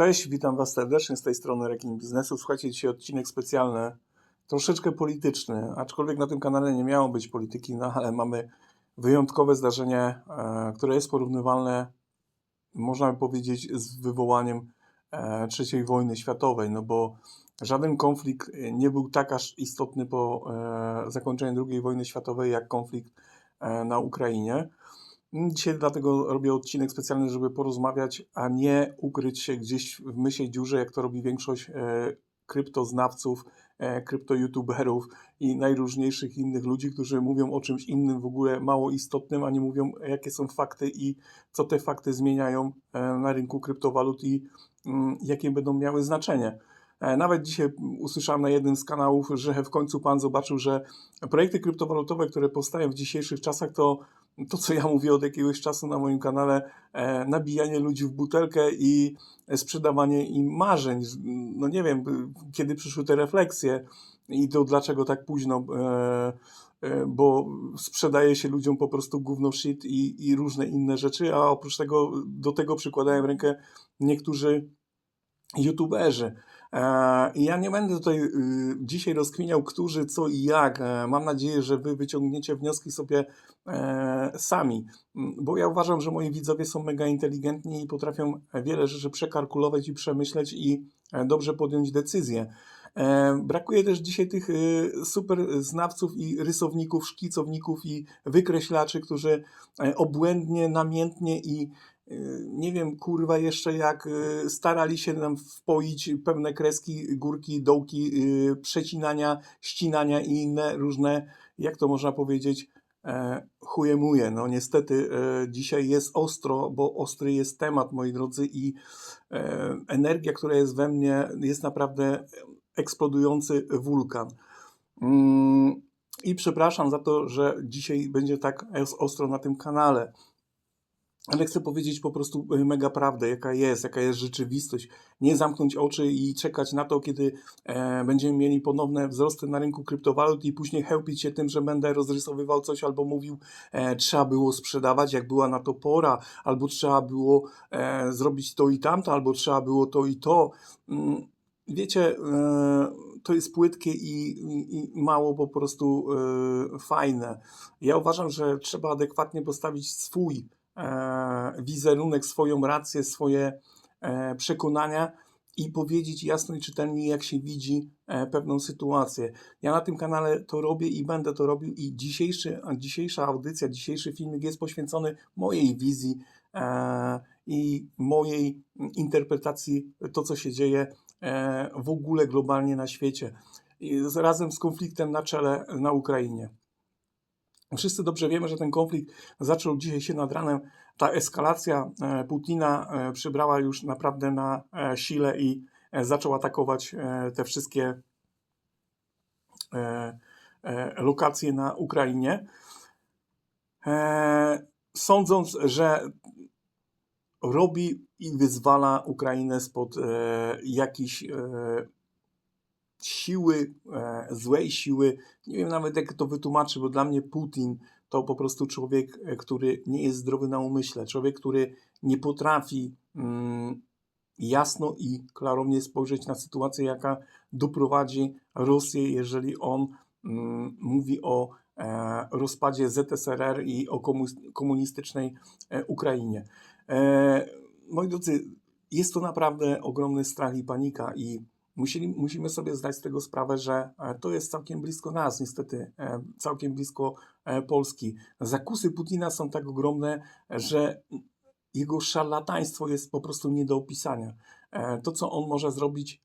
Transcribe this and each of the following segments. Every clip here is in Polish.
Cześć, witam Was serdecznie z tej strony Rekin Biznesu. Słuchajcie, dzisiaj odcinek specjalny, troszeczkę polityczny, aczkolwiek na tym kanale nie miało być polityki, no ale mamy wyjątkowe zdarzenie, e, które jest porównywalne, można by powiedzieć, z wywołaniem e, III wojny światowej, no bo żaden konflikt nie był tak aż istotny po e, zakończeniu II wojny światowej, jak konflikt na Ukrainie. Dzisiaj dlatego robię odcinek specjalny, żeby porozmawiać, a nie ukryć się gdzieś w mysiej dziurze, jak to robi większość e, kryptoznawców, e, krypto-youtuberów i najróżniejszych innych ludzi, którzy mówią o czymś innym w ogóle mało istotnym, a nie mówią jakie są fakty i co te fakty zmieniają e, na rynku kryptowalut i mm, jakie będą miały znaczenie. Nawet dzisiaj usłyszałem na jednym z kanałów, że w końcu pan zobaczył, że projekty kryptowalutowe, które powstają w dzisiejszych czasach, to to, co ja mówię od jakiegoś czasu na moim kanale, e, nabijanie ludzi w butelkę i sprzedawanie im marzeń. No nie wiem, kiedy przyszły te refleksje i to dlaczego tak późno, e, e, bo sprzedaje się ludziom po prostu gówno shit i, i różne inne rzeczy, a oprócz tego do tego przykładają rękę niektórzy youtuberzy. E, I ja nie będę tutaj y, dzisiaj rozkminiał, którzy, co i jak. E, Mam nadzieję, że Wy wyciągniecie wnioski sobie e, sami, M, bo ja uważam, że moi widzowie są mega inteligentni i potrafią wiele rzeczy przekalkulować i przemyśleć i dobrze podjąć decyzje. E, Brakuje też dzisiaj tych y, super znawców i rysowników, szkicowników i wykreślaczy, którzy obłędnie, namiętnie i nie wiem, kurwa, jeszcze jak y, starali się nam wpoić pewne kreski, górki, dołki, y, przecinania, ścinania i inne różne, jak to można powiedzieć, e, chujemuje. No niestety e, dzisiaj jest ostro, bo ostry jest temat, moi drodzy, i e, energia, która jest we mnie, jest naprawdę eksplodujący wulkan. Mm, I przepraszam za to, że dzisiaj będzie tak os- ostro na tym kanale. Ale chcę powiedzieć po prostu e, mega prawdę, jaka jest, jaka jest rzeczywistość. Nie zamknąć oczy i czekać na to, kiedy e, będziemy mieli ponowne wzrosty na rynku kryptowalut i później chełpić się tym, że będę rozrysowywał coś albo mówił, e, trzeba było sprzedawać, jak była na to pora, albo trzeba było e, zrobić to i tamto, albo trzeba było to i to. Mm, Wiecie, e, to jest płytkie i, i, i mało po prostu e, fajne. Ja uważam, że trzeba adekwatnie postawić swój e, wizerunek, swoją rację, swoje e, przekonania i powiedzieć jasno i czytelnie, jak się widzi e, pewną sytuację. Ja na tym kanale to robię i będę to robił i dzisiejszy, dzisiejsza audycja, dzisiejszy filmik jest poświęcony mojej wizji e, i mojej interpretacji to, co się dzieje w ogóle globalnie na świecie. Razem z konfliktem na czele na Ukrainie. Wszyscy dobrze wiemy, że ten konflikt zaczął dzisiaj się nad ranem. Ta eskalacja e, Putina e, przybrała już naprawdę na e, sile i zaczął atakować te wszystkie lokacje na Ukrainie. Sądząc, że robi i wyzwala Ukrainę spod jakiejś e, siły, złej siły. Nie wiem nawet jak to wytłumaczyć, bo dla mnie Putin to po prostu człowiek, e, który nie jest zdrowy na umyśle, człowiek, który nie potrafi mm, jasno i klarownie spojrzeć na sytuację, jaka doprowadzi Rosję, jeżeli on mm, mówi o e, rozpadzie ZSRR i o komu- komunistycznej e, Ukrainie. E, moi drodzy, jest to naprawdę ogromny strach i panika i musieli, musimy sobie zdać z tego sprawę, że e, to jest całkiem blisko nas, niestety, e, całkiem blisko e, Polski. Zakusy Putina są tak ogromne, że jego szarlataństwo jest po prostu nie do opisania. To, co on może zrobić,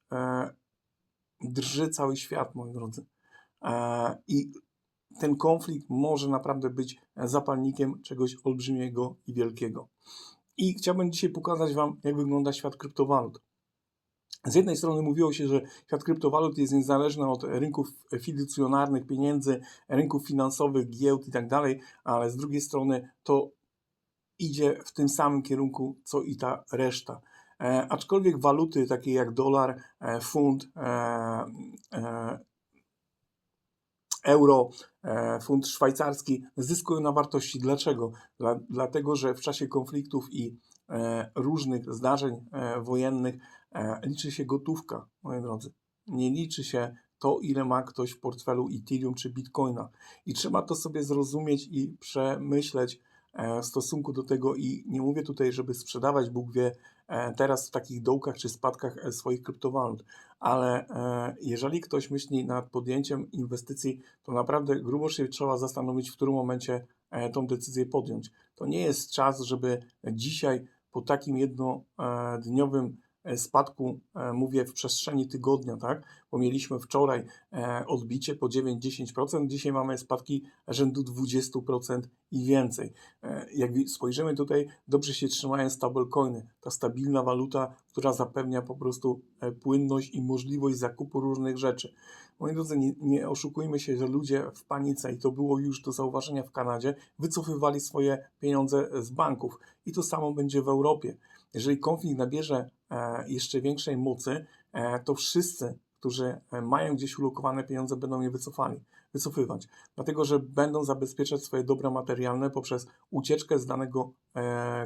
drży cały świat, moi drodzy. I ten konflikt może naprawdę być zapalnikiem czegoś olbrzymiego i wielkiego. I chciałbym dzisiaj pokazać Wam, jak wygląda świat kryptowalut. Z jednej strony mówiło się, że świat kryptowalut jest niezależny od rynków fiducjonarnych, pieniędzy, rynków finansowych, giełd i tak dalej, ale z drugiej strony to idzie w tym samym kierunku, co i ta reszta. E, aczkolwiek waluty takie jak dolar, e, funt, e, e, euro, e, funt szwajcarski zyskują na wartości. Dlaczego? Dla, dlatego, że w czasie konfliktów i e, różnych zdarzeń wojennych liczy się gotówka, moi drodzy. Nie liczy się to, ile ma ktoś w portfelu Ethereum czy Bitcoina. I trzeba to sobie zrozumieć i przemyśleć e, w stosunku do tego. I nie mówię tutaj, żeby sprzedawać, Bóg wie, e, teraz w takich dołkach czy spadkach e, swoich kryptowalut, ale e, jeżeli ktoś myśli nad podjęciem inwestycji, to naprawdę grubo się trzeba zastanowić, w którym momencie e, tą decyzję podjąć. To nie jest czas, żeby dzisiaj po takim jednodniowym e, spadku, e, mówię w przestrzeni tygodnia, tak? Bo mieliśmy wczoraj e, odbicie po 9-10%, dzisiaj mamy spadki rzędu 20% i więcej. E, Jak spojrzymy tutaj, dobrze się trzymają stablecoiny, ta stabilna waluta, która zapewnia po prostu e, płynność i możliwość zakupu różnych rzeczy. Moi drodzy, nie, nie oszukujmy się, że ludzie w panice, i to było już do zauważenia w Kanadzie, wycofywali swoje pieniądze z banków. I to samo będzie w Europie. Jeżeli konflikt nabierze e, jeszcze większej mocy, e, to wszyscy, którzy e, mają gdzieś ulokowane pieniądze, będą je wycofali, wycofywać. Dlatego, że będą zabezpieczać swoje dobra materialne poprzez ucieczkę z danego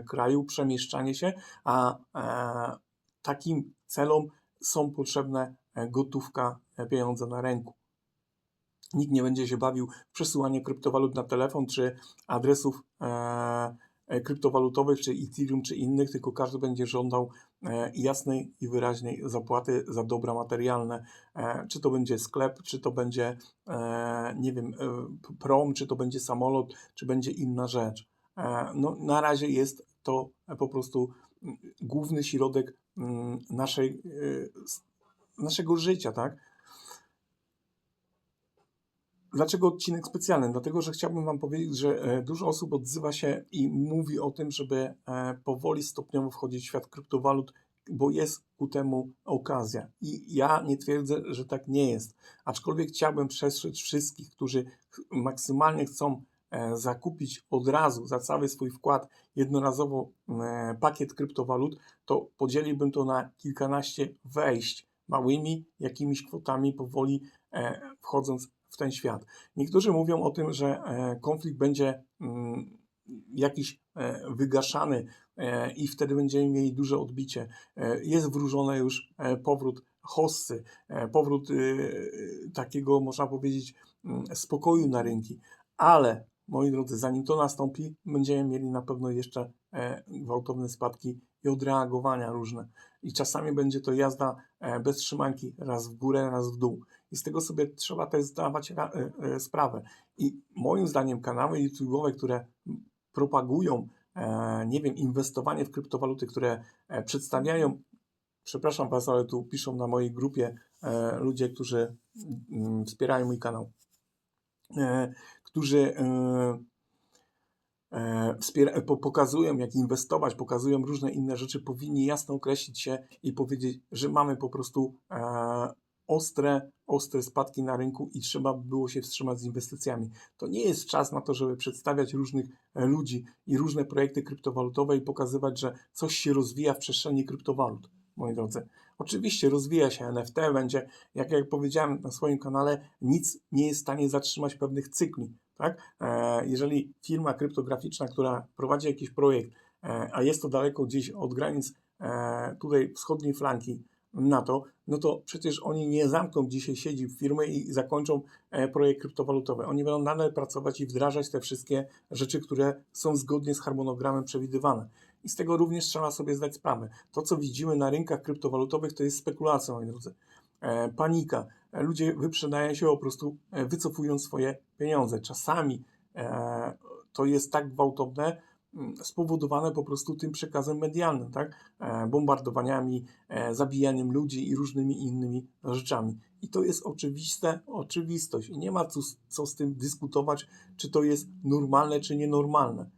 kraju, przemieszczanie się, a takim celom są potrzebne gotówka, pieniądze na ręku. Nikt nie będzie się bawił w przesyłanie kryptowalut na telefon czy adresów e, kryptowalutowych, czy Ethereum, czy innych, tylko każdy będzie żądał e, jasnej i wyraźnej zapłaty za dobra materialne. E, czy to będzie sklep, czy to będzie, e, nie wiem, e, prom, czy to będzie samolot, czy będzie inna rzecz. E, no, na razie jest to po prostu mm, główny środek mm, naszej, e, naszego życia, tak? Dlaczego odcinek specjalny? Dlatego, że chciałbym Wam powiedzieć, że e, dużo osób odzywa się i mówi o tym, żeby e, powoli, stopniowo wchodzić w świat kryptowalut, bo jest ku temu okazja. I ja nie twierdzę, że tak nie jest. Aczkolwiek chciałbym przestrzec wszystkich, którzy maksymalnie chcą e, zakupić od razu za cały swój wkład jednorazowo pakiet kryptowalut, to podzieliłbym to na kilkanaście wejść małymi jakimiś kwotami powoli wchodząc w ten świat. Niektórzy mówią o tym, że e, konflikt będzie mm, jakiś e, wygaszany e, i wtedy będziemy mieli duże odbicie. Jest wróżony już powrót hossy, powrót y, takiego, można powiedzieć, mm, spokoju na rynki. Ale, moi drodzy, zanim to nastąpi, będziemy mieli na pewno jeszcze e, gwałtowne spadki i odreagowania różne. I czasami będzie to jazda e, bez trzymanki, raz w górę, raz w dół. I z tego sobie trzeba też zdawać e, sprawę. I moim zdaniem kanały YouTube'owe, które propagują, nie wiem, inwestowanie w kryptowaluty, które przedstawiają, przepraszam Was, ale tu piszą na mojej grupie ludzie, którzy mm, wspierają mój kanał, którzy e, e, pokazują, jak inwestować, pokazują różne inne rzeczy, powinni jasno określić się i powiedzieć, że mamy po prostu e, ostre, ostre spadki na rynku i trzeba by było się wstrzymać z inwestycjami. To nie jest czas na to, żeby przedstawiać różnych ludzi i różne projekty kryptowalutowe i pokazywać, że coś się rozwija w przestrzeni kryptowalut, moi drodzy. Oczywiście rozwija się NFT, będzie, jak, jak powiedziałem na swoim kanale, nic nie jest w stanie zatrzymać pewnych cykli. Tak? E, jeżeli firma kryptograficzna, która prowadzi jakiś projekt, e, a jest to daleko gdzieś od granic e, tutaj wschodniej flanki NATO, no to przecież oni nie zamkną dzisiaj siedzi w firmy i zakończą projekt kryptowalutowy. Oni będą nadal pracować i wdrażać te wszystkie rzeczy, które są zgodnie z harmonogramem przewidywane. I z tego również trzeba sobie zdać sprawę. To, co widzimy na rynkach kryptowalutowych, to jest spekulacja, moi drodzy. Panika. E, ludzie wyprzedają się po prostu, e, wycofując swoje pieniądze. Czasami e, to jest tak gwałtowne, mm, spowodowane po prostu tym przekazem medialnym, tak? Bombardowaniami, zabijaniem ludzi i różnymi innymi rzeczami. I to jest oczywiste, oczywistość. I nie ma co, co z tym dyskutować, czy to jest normalne, czy nienormalne.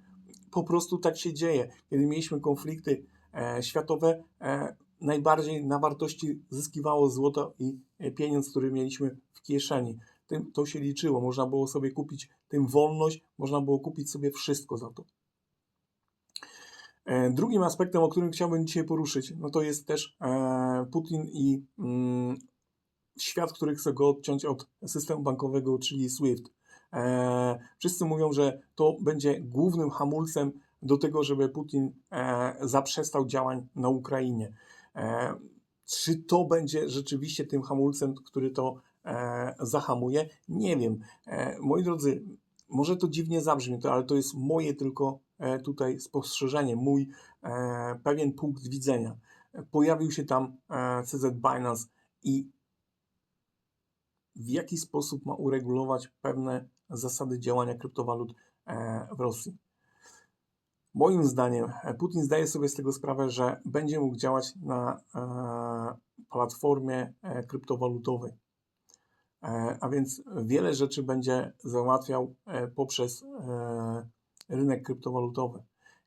Po prostu tak się dzieje. Kiedy mieliśmy konflikty e, światowe, e, najbardziej na wartości zyskiwało złoto i pieniądz, który mieliśmy w kieszeni. Tym, to się liczyło. Można było sobie kupić tym wolność, można było kupić sobie wszystko za to. E, Drugim aspektem, o którym chciałbym dzisiaj poruszyć, no to jest też e, Putin i mm, świat, który chce go odciąć od systemu bankowego, czyli SWIFT. E, wszyscy mówią, że to będzie głównym hamulcem do tego, żeby Putin e, zaprzestał działań na Ukrainie. E, Czy to będzie rzeczywiście tym hamulcem, który to e, zahamuje? Nie wiem. E, moi drodzy, może to dziwnie zabrzmi, to, ale to jest moje tylko e, tutaj spostrzeżenie, mój e, pewien punkt widzenia. Pojawił się tam e, CZ Binance i w jaki sposób ma uregulować pewne zasady działania kryptowalut e, w Rosji. Moim zdaniem e, Putin zdaje sobie z tego sprawę, że będzie mógł działać na e, platformie e, kryptowalutowej. A więc wiele rzeczy będzie załatwiał poprzez rynek kryptowalutowy.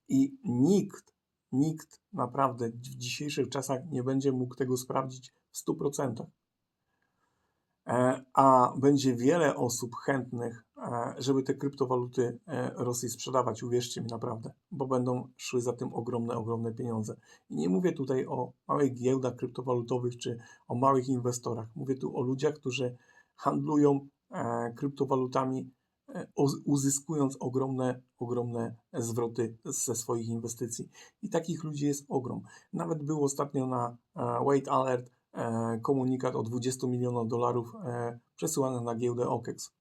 I nikt, nikt naprawdę w dzisiejszych czasach nie będzie mógł tego sprawdzić w 100%. E, A będzie wiele osób chętnych, żeby te kryptowaluty e, Rosji sprzedawać, uwierzcie mi naprawdę, bo będą szły za tym ogromne, ogromne pieniądze. I nie mówię tutaj o małych giełdach kryptowalutowych czy o małych inwestorach. Mówię tu o ludziach, którzy handlują e, kryptowalutami, e, uz- uzyskując ogromne, ogromne zwroty ze swoich inwestycji. I takich ludzi jest ogrom. Nawet był ostatnio na Wait Alert komunikat o 20 milionów dolarów przesyłany na giełdę OKEX.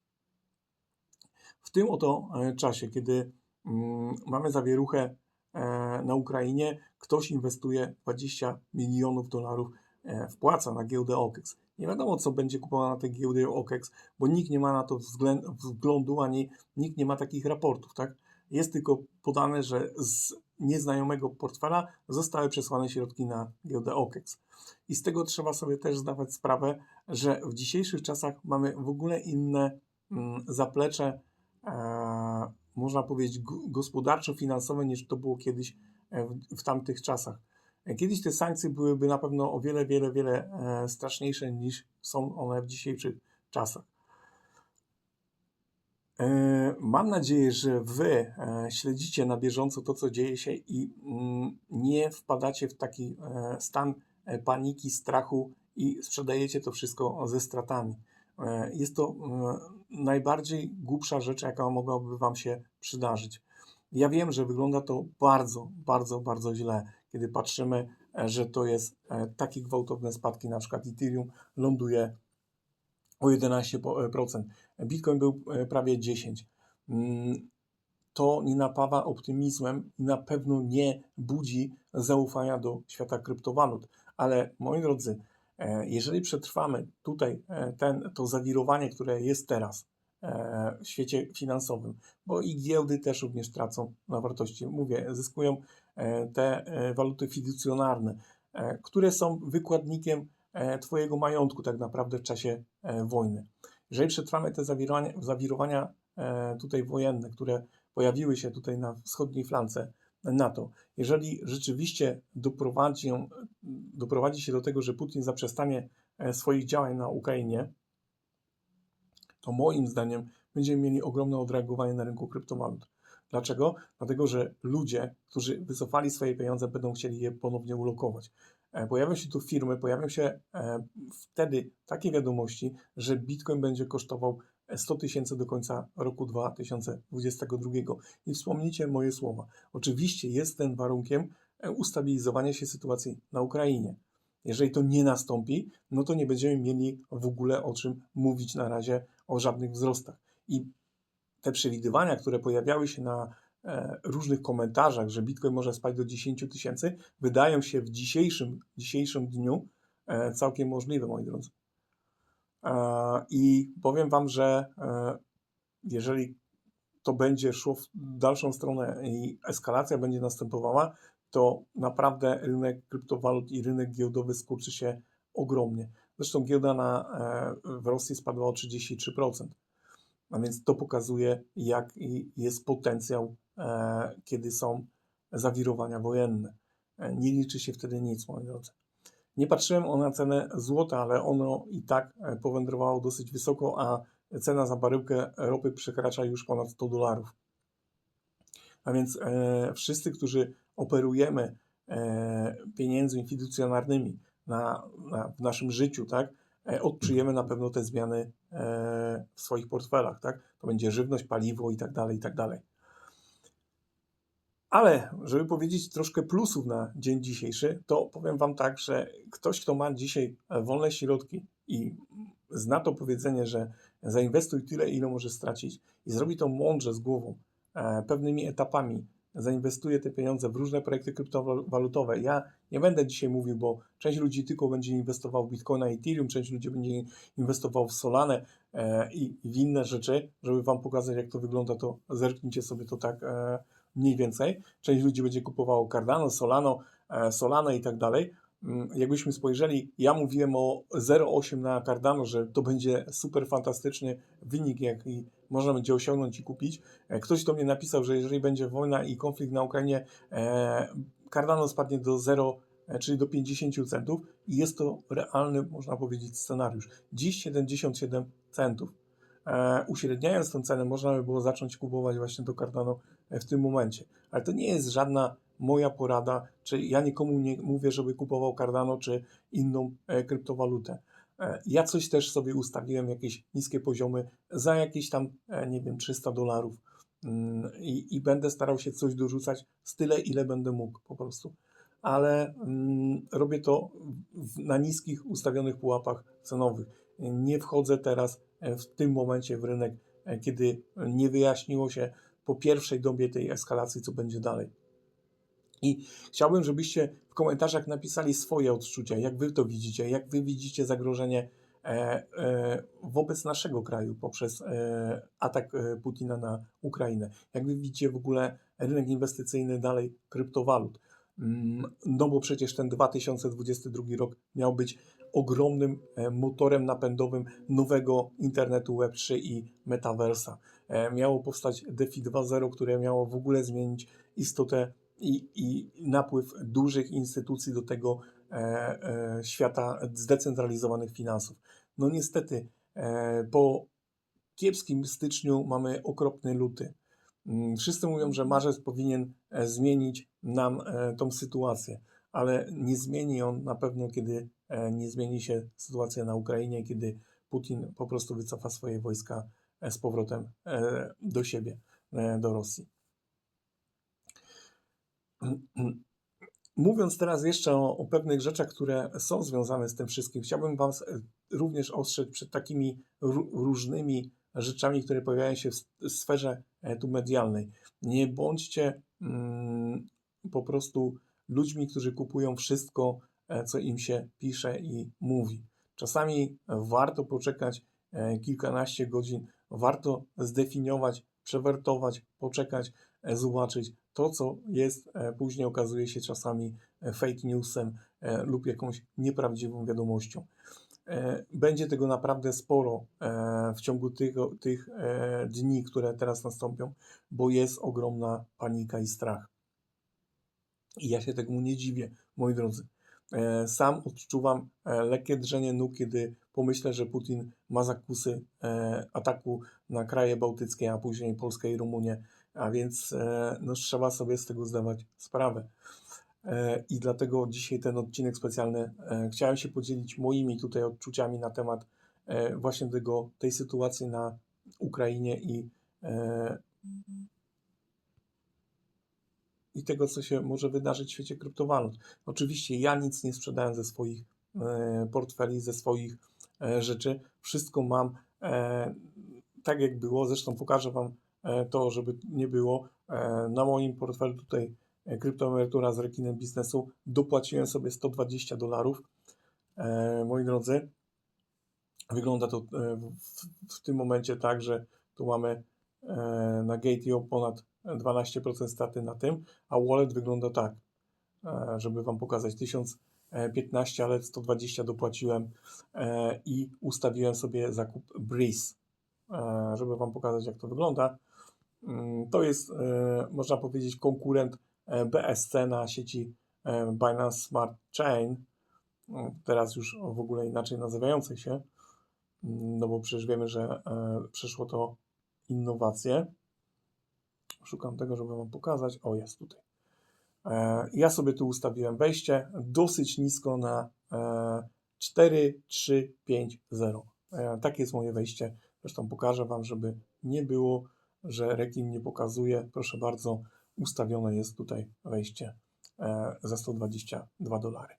W tym oto e, czasie, kiedy mm, mamy zawieruchę e, na Ukrainie, ktoś inwestuje 20 milionów dolarów, e, wpłaca na giełdę OKEX. Nie wiadomo, co będzie kupował na tej giełdzie OKEX, bo nikt nie ma na to wzglądu, ani nikt nie ma takich raportów, tak? Jest tylko podane, że z nieznajomego portfela zostały przesłane środki na giełdę OKEX. I z tego trzeba sobie też zdawać sprawę, że w dzisiejszych czasach mamy w ogóle inne mm, zaplecze, e, można powiedzieć, gospodarczo-finansowe, niż to było kiedyś e, w, w tamtych czasach. E, Kiedyś te sankcje byłyby na pewno o wiele, wiele, wiele e, straszniejsze niż są one w dzisiejszych czasach. Mam nadzieję, że Wy śledzicie na bieżąco to, co dzieje się i mm, nie wpadacie w taki stan paniki, strachu i sprzedajecie to wszystko ze stratami. Jest to najbardziej głupsza rzecz, jaka mogłaby Wam się przydarzyć. Ja wiem, że wygląda to bardzo, bardzo, bardzo źle, kiedy patrzymy, e, że to jest e, takie gwałtowne spadki, na przykład Ethereum ląduje o 11%. Bitcoin był e, prawie 10. Mm, To nie napawa optymizmem i na pewno nie budzi zaufania do świata kryptowalut. Ale moi drodzy, e, jeżeli przetrwamy tutaj e, ten, to zawirowanie, które jest teraz e, w świecie finansowym, bo i giełdy też również tracą na wartości. Mówię, zyskują e, te e, waluty fiducjonarne, e, które są wykładnikiem e, Twojego majątku tak naprawdę w czasie e, wojny. Jeżeli przetrwamy te zawirowania, zawirowania e, tutaj wojenne, które pojawiły się tutaj na wschodniej flance NATO, jeżeli rzeczywiście doprowadzi, doprowadzi się do tego, że Putin zaprzestanie e, swoich działań na Ukrainie, to moim zdaniem będziemy mieli ogromne odreagowanie na rynku kryptowalut. Dlaczego? Dlatego, że ludzie, którzy wycofali swoje pieniądze, będą chcieli je ponownie ulokować. E, Pojawią się tu firmy, pojawią się e, wtedy takie wiadomości, że Bitcoin będzie kosztował 100 tysięcy do końca roku 2022. I wspomnijcie moje słowa. Oczywiście jest ten warunkiem e, ustabilizowania się sytuacji na Ukrainie. Jeżeli to nie nastąpi, no to nie będziemy mieli w ogóle o czym mówić na razie o żadnych wzrostach. I te przewidywania, które pojawiały się na e, różnych komentarzach, że Bitcoin może spaść do 10 tysięcy, wydają się w dzisiejszym, dzisiejszym dniu e, całkiem możliwe, moi drodzy. I powiem Wam, że e, jeżeli to będzie szło w dalszą stronę i eskalacja będzie następowała, to naprawdę rynek kryptowalut i rynek giełdowy skurczy się ogromnie. Zresztą giełda na, e, w Rosji spadła o 33%. A więc to pokazuje, jak jest potencjał, e, kiedy są zawirowania wojenne. Nie liczy się wtedy nic, moi drodzy. Nie patrzyłem na cenę złota, ale ono i tak e, powędrowało dosyć wysoko, a cena za baryłkę ropy przekracza już ponad 100 dolarów. A więc e, wszyscy, którzy operujemy e, pieniędzmi fiducjonarnymi na, na, w naszym życiu, tak, e, odczujemy na pewno te zmiany e, w swoich portfelach, tak? To będzie żywność, paliwo i tak dalej, i tak dalej. Ale żeby powiedzieć troszkę plusów na dzień dzisiejszy, to powiem Wam tak, że ktoś, kto ma dzisiaj e, wolne środki i zna to powiedzenie, że zainwestuj tyle, ile możesz stracić i zrobi to mądrze z głową, e, pewnymi etapami, zainwestuje te pieniądze w różne projekty kryptowalutowe. Ja nie będę dzisiaj mówił, bo część ludzi tylko będzie inwestował w Bitcoina i Ethereum, część ludzi będzie inwestował w Solanę e, i w inne rzeczy, żeby Wam pokazać, jak to wygląda, to zerknijcie sobie to tak mniej więcej. Część ludzi będzie kupowało Cardano, Solano, e, Solana i tak dalej. Mm, Jakbyśmy spojrzeli, ja mówiłem o 0,8 na Cardano, że to będzie super fantastyczny wynik, jaki można będzie osiągnąć i kupić. E, Ktoś do mnie napisał, że jeżeli będzie wojna i konflikt na Ukrainie, e, Cardano spadnie do 0, e, czyli do 50 centów i jest to realny, można powiedzieć, scenariusz. Dziś 77 centów. Uśredniając tę cenę, można by było zacząć kupować właśnie do Cardano w tym momencie. Ale to nie jest żadna moja porada, czy ja nikomu nie mówię, żeby kupował Cardano czy inną e, kryptowalutę. E, Ja coś też sobie ustawiłem, jakieś niskie poziomy za jakieś tam, e, nie wiem, 300 dolarów Mm, i, i będę starał się coś dorzucać z tyle, ile będę mógł po prostu. Ale mm, robię to na niskich ustawionych pułapach cenowych. Nie wchodzę teraz e, w tym momencie w rynek, e, kiedy nie wyjaśniło się po pierwszej dobie tej eskalacji, co będzie dalej. I chciałbym, żebyście w komentarzach napisali swoje odczucia, jak wy to widzicie, jak wy widzicie zagrożenie e, e, wobec naszego kraju poprzez e, atak Putina na Ukrainę. Jak wy widzicie w ogóle rynek inwestycyjny dalej kryptowalut. Mm, No bo przecież ten 2022 rok miał być ogromnym motorem napędowym nowego internetu Web3 i metaversa. E, Miało powstać DeFi 2.0, które miało w ogóle zmienić istotę i, i napływ dużych instytucji do tego e, e, świata zdecentralizowanych finansów. No niestety, e, po kiepskim styczniu mamy okropny luty. Mm, Wszyscy mówią, że marzec powinien e, zmienić nam e, tą sytuację, ale nie zmieni on na pewno, kiedy nie zmieni się sytuacja na Ukrainie, kiedy Putin po prostu wycofa swoje wojska z powrotem e, do siebie, e, do Rosji. Mówiąc teraz jeszcze o, o pewnych rzeczach, które są związane z tym wszystkim, chciałbym Was e, również ostrzec przed takimi ró- różnymi rzeczami, które pojawiają się w sferze e, tu medialnej. Nie bądźcie mm, po prostu ludźmi, którzy kupują wszystko, e, co im się pisze i mówi. Czasami warto poczekać e, kilkanaście godzin, warto zdefiniować, przewertować, poczekać, e, zobaczyć to, co jest, e, później okazuje się czasami e, fake newsem lub jakąś nieprawdziwą wiadomością. Będzie tego naprawdę sporo w ciągu tych, tych dni, które teraz nastąpią, bo jest ogromna panika i strach. I ja się temu nie dziwię, moi drodzy. E, Sam odczuwam e, lekkie drżenie nóg, kiedy pomyślę, że Putin ma zakusy e, ataku na kraje bałtyckie, a później Polskę i Rumunię, a więc no, trzeba sobie z tego zdawać sprawę. I dlatego dzisiaj ten odcinek specjalny chciałem się podzielić moimi tutaj odczuciami na temat właśnie tego, tej sytuacji na Ukrainie i, e, i tego, co się może wydarzyć w świecie kryptowalut. Oczywiście ja nic nie sprzedałem ze swoich e, portfeli, ze swoich e, rzeczy. Wszystko mam e, tak, jak było. Zresztą pokażę Wam to, żeby nie było. Na moim portfelu tutaj kryptoemerytura z rekinem biznesu dopłaciłem sobie 120 dolarów. Moi drodzy, wygląda to w, tym momencie tak, że tu mamy na Gateo ponad 12% straty na tym, a wallet wygląda tak, e, żeby Wam pokazać 1015, ale 120 dopłaciłem e, i ustawiłem sobie zakup Breeze, e, żeby Wam pokazać jak to wygląda. Mm, To jest, można powiedzieć, konkurent BSC na sieci Binance Smart Chain, mm, teraz już w ogóle inaczej nazywającej się, mm, no bo przecież wiemy, że przeszło to innowacje. Szukam tego, żeby Wam pokazać. O, jest tutaj. E, Ja sobie tu ustawiłem wejście dosyć nisko na e, 4, 3, 5, 0. E, Takie jest moje wejście. Zresztą pokażę Wam, żeby nie było, że rekin nie pokazuje. Proszę bardzo, ustawione jest tutaj wejście e, za 122 dolary.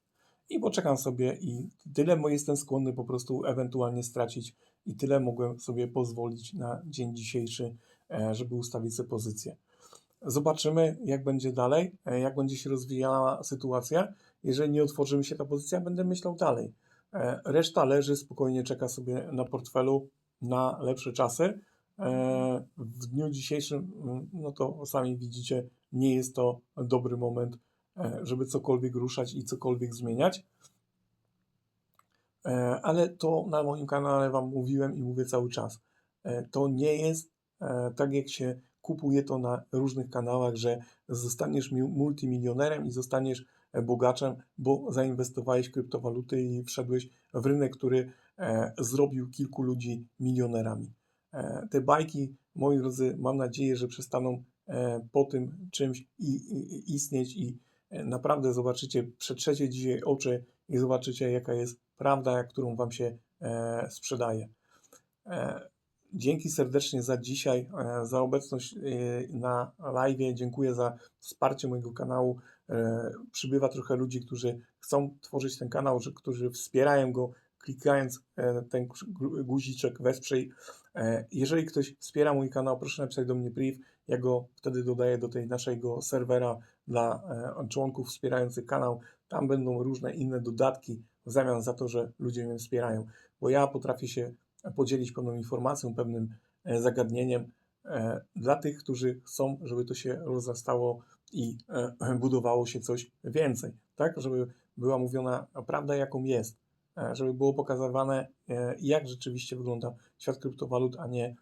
I poczekam sobie i tyle jestem skłonny po prostu ewentualnie stracić i tyle mogłem sobie pozwolić na dzień dzisiejszy, żeby ustawić sobie pozycję. Zobaczymy, jak będzie dalej, e, jak będzie się rozwijała sytuacja. Jeżeli nie otworzymy się ta pozycja, będę myślał dalej. E, Reszta leży, spokojnie czeka sobie na portfelu na lepsze czasy. E, W dniu dzisiejszym, mm, no to sami widzicie, nie jest to dobry moment, e, żeby cokolwiek ruszać i cokolwiek zmieniać. E, Ale to na moim kanale Wam mówiłem i mówię cały czas. E, To nie jest e, tak, jak się kupuje to na różnych kanałach, że zostaniesz mi- multimilionerem i zostaniesz e, bogaczem, bo zainwestowałeś w kryptowaluty i wszedłeś w rynek, który e, zrobił kilku ludzi milionerami. E, Te bajki, moi drodzy, mam nadzieję, że przestaną e, po tym czymś istnieć i e, naprawdę zobaczycie, przetrzecie dzisiaj oczy i zobaczycie, jaka jest prawda, którą Wam się e, sprzedaje. Dzięki serdecznie za dzisiaj, e, za obecność e, na live. Dziękuję za wsparcie mojego kanału. E, Przybywa trochę ludzi, którzy chcą tworzyć ten kanał, którzy wspierają go, klikając ten gu- guziczek wesprzyj. Jeżeli ktoś wspiera mój kanał, proszę napisać do mnie priv. Ja go wtedy dodaję do tej naszego serwera dla członków wspierających kanał. Tam będą różne inne dodatki w zamian za to, że ludzie mnie wspierają. Bo ja potrafię się podzielić pewną informacją, pewnym e, zagadnieniem e, dla tych, którzy chcą, żeby to się rozrastało i e, budowało się coś więcej, tak? Żeby była mówiona prawda, jaką jest, żeby było pokazywane, jak rzeczywiście wygląda świat kryptowalut, a nie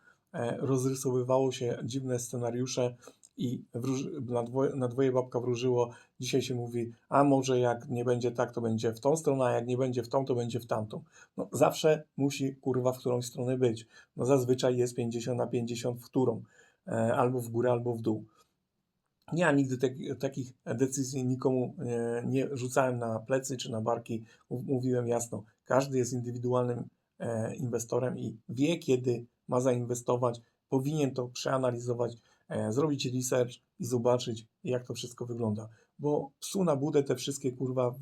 rozrysowywało się dziwne scenariusze i na, dwoje, na dwoje babka wróżyło. Dzisiaj się mówi, a może jak nie będzie tak, to będzie w tą stronę, a jak nie będzie w tą, to będzie w tamtą. No, zawsze musi kurwa w którąś stronę być. No, zazwyczaj jest 50 na 50 w którą, e, albo w górę, albo w dół. Ja nigdy tak- takich decyzji nikomu e, nie rzucałem na plecy czy na barki. Mów- Mówiłem jasno, każdy jest indywidualnym e, inwestorem i wie, kiedy ma zainwestować, powinien to przeanalizować, zrobić research i zobaczyć, jak to wszystko wygląda. Bo psu na budę te wszystkie kurwa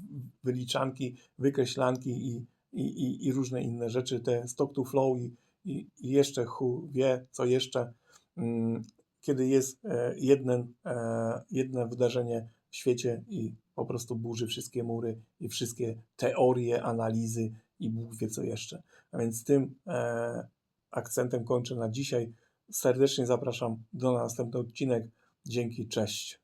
wyliczanki, wykreślanki i, i, i, i różne inne rzeczy, te stock to flow i, i, i jeszcze chu wie, co jeszcze. Mm, kiedy jest e, jeden, e, jedno wydarzenie w świecie i po prostu burzy wszystkie mury i wszystkie teorie, analizy i Bóg wie co jeszcze. A więc tym e, akcentem kończę na dzisiaj. Serdecznie zapraszam do następnego odcinek. Dzięki, cześć.